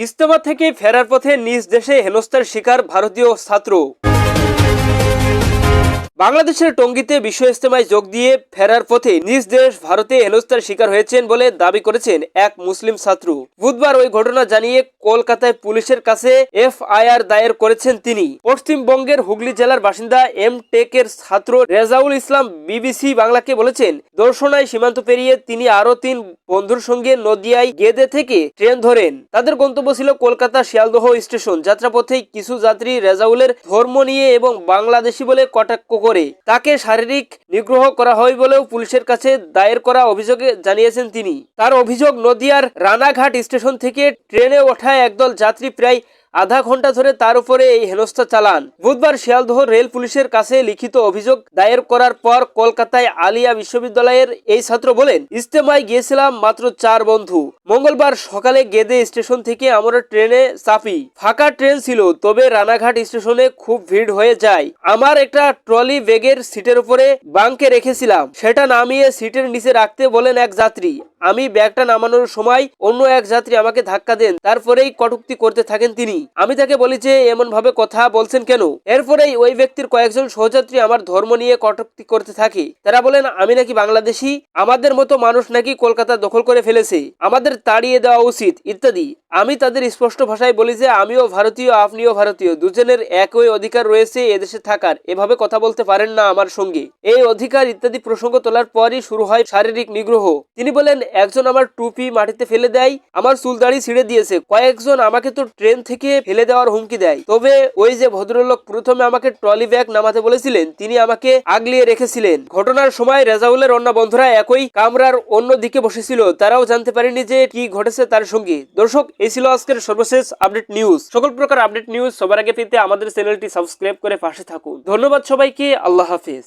ইস্তফা থেকে ফেরার পথে নিজ দেশে হেনস্থার শিকার ভারতীয় ছাত্র। বাংলাদেশের টঙ্গীতে বিশ্ব ইস্তেমায় যোগ দিয়ে ফেরার পথে নিজ দেশ ভারতে হেনস্থার শিকার হয়েছেন বলে দাবি করেছেন এক মুসলিম ছাত্র। বুধবার ওই ঘটনা জানিয়ে কলকাতায় পুলিশের কাছে এফআইআর দায়ের করেছেন তিনি। পশ্চিমবঙ্গের হুগলি জেলার বাসিন্দা এম টেকের ছাত্র রেজাউল ইসলাম বিবিসি বাংলাকে বলেছেন, দর্শনায় সীমান্ত পেরিয়ে তিনি আরও তিন বন্ধুর সঙ্গে নদিয়ায় গেদে থেকে ট্রেন ধরেন। তাদের গন্তব্য ছিল কলকাতা শিয়ালদহ স্টেশন। যাত্রাপথে কিছু যাত্রী রেজাউলের ধর্ম নিয়ে এবং বাংলাদেশি বলে কটাক্ষ করে তাকে শারীরিক নিগ্রহ করা হয় বলেও পুলিশের কাছে দায়ের করা অভিযোগে জানিয়েছেন তিনি। তার অভিযোগ নদিয়ার রানাঘাট স্টেশন থেকে ট্রেনে ওঠায় একদল যাত্রী প্রায় আধা ঘণ্টা ধরে তার উপরে এই হেনস্থা চালান। বুধবার শিয়ালদহ রেল পুলিশের কাছে লিখিত অভিযোগ দায়ের করার পর কলকাতায় আলিয়া বিশ্ববিদ্যালয়ের এই ছাত্র বলেন ইস্তেমায় গিয়েছিলাম মাত্র চার বন্ধু। মঙ্গলবার সকালে গেদে স্টেশন থেকে আমরা ট্রেনে চাপি। ফাঁকা ট্রেন ছিল, তবে রানাঘাট স্টেশনে খুব ভিড় হয়ে যায়। আমার একটা ট্রলি ব্যাগের সিটের উপরে বাঙ্কে রেখেছিলাম। সেটা নামিয়ে সিটের নিচে রাখতে বলেন এক যাত্রী। আমি ব্যাগটা নামানোর সময় অন্য এক যাত্রী আমাকে ধাক্কা দেন, তারপরেই কটুক্তি করতে থাকেন তিনি। আমি তাকে বলি যে এমন ভাবে কথা বলছেন কেন? এরপরেই ওই ব্যক্তির কয়েকজন সহযাত্রী আমার ধর্ম নিয়ে কটুক্তি করতে থাকে। তারা বলেন, আমি নাকি বাংলাদেশি? আমাদের মতো মানুষ নাকি কলকাতা দখল করে ফেলেছে। আমাদের তাড়িয়ে দেওয়া উচিত, ইত্যাদি। আমি তাদের স্পষ্ট ভাষায় বলি যে, আমিও ভারতীয়, আপনিও ভারতীয়। দুজনের একই অধিকার রয়েছে এদেশে থাকার। এভাবে কথা বলতে পারেন না আমার সঙ্গে। এই অধিকার ইত্যাদি প্রসঙ্গ তোলার পরই শুরু হয় শারীরিক নিগ্রহ। তিনি বলেন একজন আমার টুপি মাটিতে ফেলে দেয়, আমার চুল দাড়ি ছিঁড়ে দিয়েছে। কয়েকজন আমাকে তো ট্রেন থেকে ফেলে দেওয়ার হুমকি দেয়। তবে ওই যে ভদ্রলোক প্রথমে আমাকে ট্রলি ব্যাগ নামাতে বলেছিলেন, তিনি আমাকে আগলিয়ে রেখেছিলেন। ঘটনার সময় রেজাউলের অন্য বন্ধুরা একই কামরার অন্য দিকে বসেছিল। তারাও জানতে পারেনি যে কি ঘটেছে তার সঙ্গে। দর্শক এই ছিল আজকের সর্বশেষ আপডেট নিউজ। সকল প্রকার আপডেট নিউজ সবার আগে পেতে আমাদের চ্যানেলটি সাবস্ক্রাইব করে পাশে থাকুন। ধন্যবাদ সবাইকে, আল্লাহ হাফিজ।